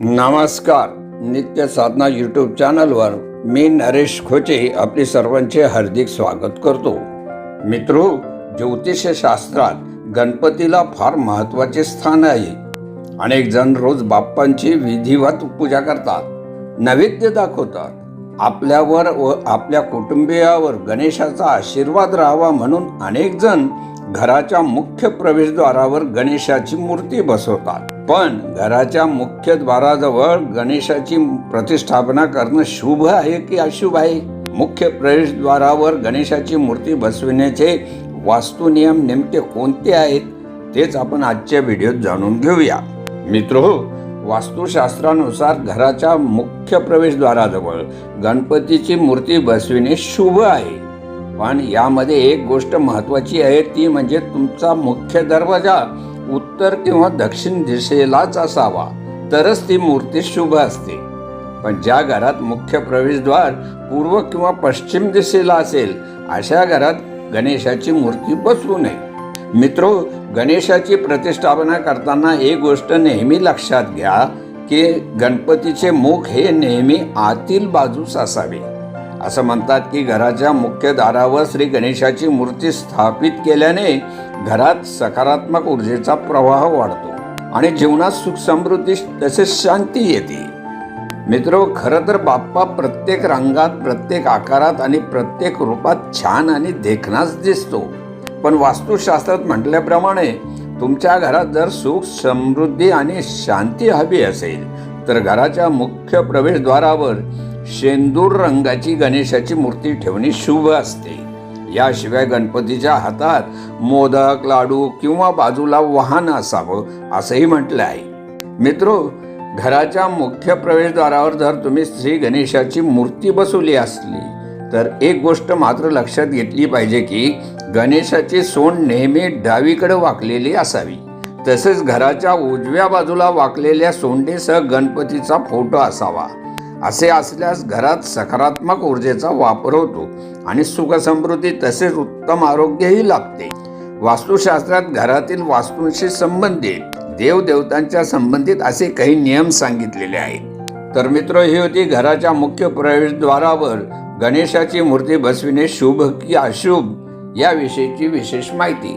नमस्कार. नित्य साधना यूट्यूब चॅनलवर मी नरेश खोचे आपले सर्वांचे हार्दिक स्वागत करतो. मित्रो ज्योतिषशास्त्रात गणपतीला फार महत्त्वाचे स्थान आहे. अनेक जण रोज बाप्पांची विधिवत पूजा करतात नैवेद्य दाखवतात. आपल्यावर व आपल्या कुटुंबियावर गणेशाचा आशीर्वाद राहावा म्हणून अनेक जण घराच्या मुख्य प्रवेशद्वारावर गणेशाची मूर्ती बसवतात. पण घराच्या मुख्य द्वाराजवळ गणेशाची प्रतिष्ठापना करणं शुभ आहे की अशुभ आहे? मुख्य प्रवेशद्वारावर गणेशाची मूर्ती बसविण्याचे वास्तू नियम नेमके कोणते आहेत तेच आपण आजच्या व्हिडिओत जाणून घेऊया. मित्र वास्तुशास्त्रानुसार घराच्या मुख्य प्रवेशद्वाराजवळ गणपतीची मूर्ती बसविणे शुभ आहे. पण यामध्ये एक गोष्ट महत्वाची आहे ती म्हणजे तुमचा मुख्य दरवाजा उत्तर किंवा दक्षिण दिशेलाच असावा तरच ती मूर्ती शुभ असते. पण ज्या घरात मुख्य प्रवेशद्वार पूर्व किंवा पश्चिम दिशेला असेल अशा घरात गणेशाची मूर्ती बसवू नये. मित्रो गणेशाची प्रतिष्ठापना करताना एक गोष्ट नेहमी लक्षात घ्या की गणपतीचे मुख हे नेहमी आतील बाजूस असावे असं म्हणतात की घराच्या मुख्य दारावर श्री गणेशाची मूर्ती स्थापित केल्याने घरात सकारात्मक ऊर्जेचा प्रवाह वाढतो आणि जीवनात सुख समृद्धी तसेच शांती येते. मित्र खरं तर बाप्पा प्रत्येक रंगात प्रत्येक आकारात आणि प्रत्येक रूपात छान आणि देखणाच दिसतो. पण वास्तुशास्त्रात म्हटल्याप्रमाणे तुमच्या घरात जर सुख समृद्धी आणि शांती हवी असेल तर घराच्या मुख्य प्रवेशद्वारावर शेंदूर रंगाची गणेशाची मूर्ती ठेवणे शुभ असते. याशिवाय गणपतीच्या हातात मोदक लाडू किंवा बाजूला वाहन असावं असंही म्हटलं आहे. मित्रो घराच्या मुख्य प्रवेशद्वारावर जर तुम्ही श्री गणेशाची मूर्ती बसवली असली तर एक गोष्ट मात्र लक्षात घेतली पाहिजे की गणेशाची सोंड नेहमी डावीकडे वाकलेली असावी. तसेच घराच्या उजव्या बाजूला वाकलेल्या सोंडेसह गणपतीचा फोटो असावा. असे असल्यास घरात सकारात्मक ऊर्जेचा वापर होतो आणि सुखसमृद्धी तसेच उत्तम आरोग्यही लाभते. वास्तुशास्त्रात घरातील वास्तूंशी संबंधित देवदेवतांच्या संबंधित असे काही नियम सांगितलेले आहेत. तर मित्र ही होती घराच्या मुख्य प्रवेशद्वारावर गणेशाची मूर्ती बसविणे शुभ की अशुभ याविषयीची विशेष माहिती.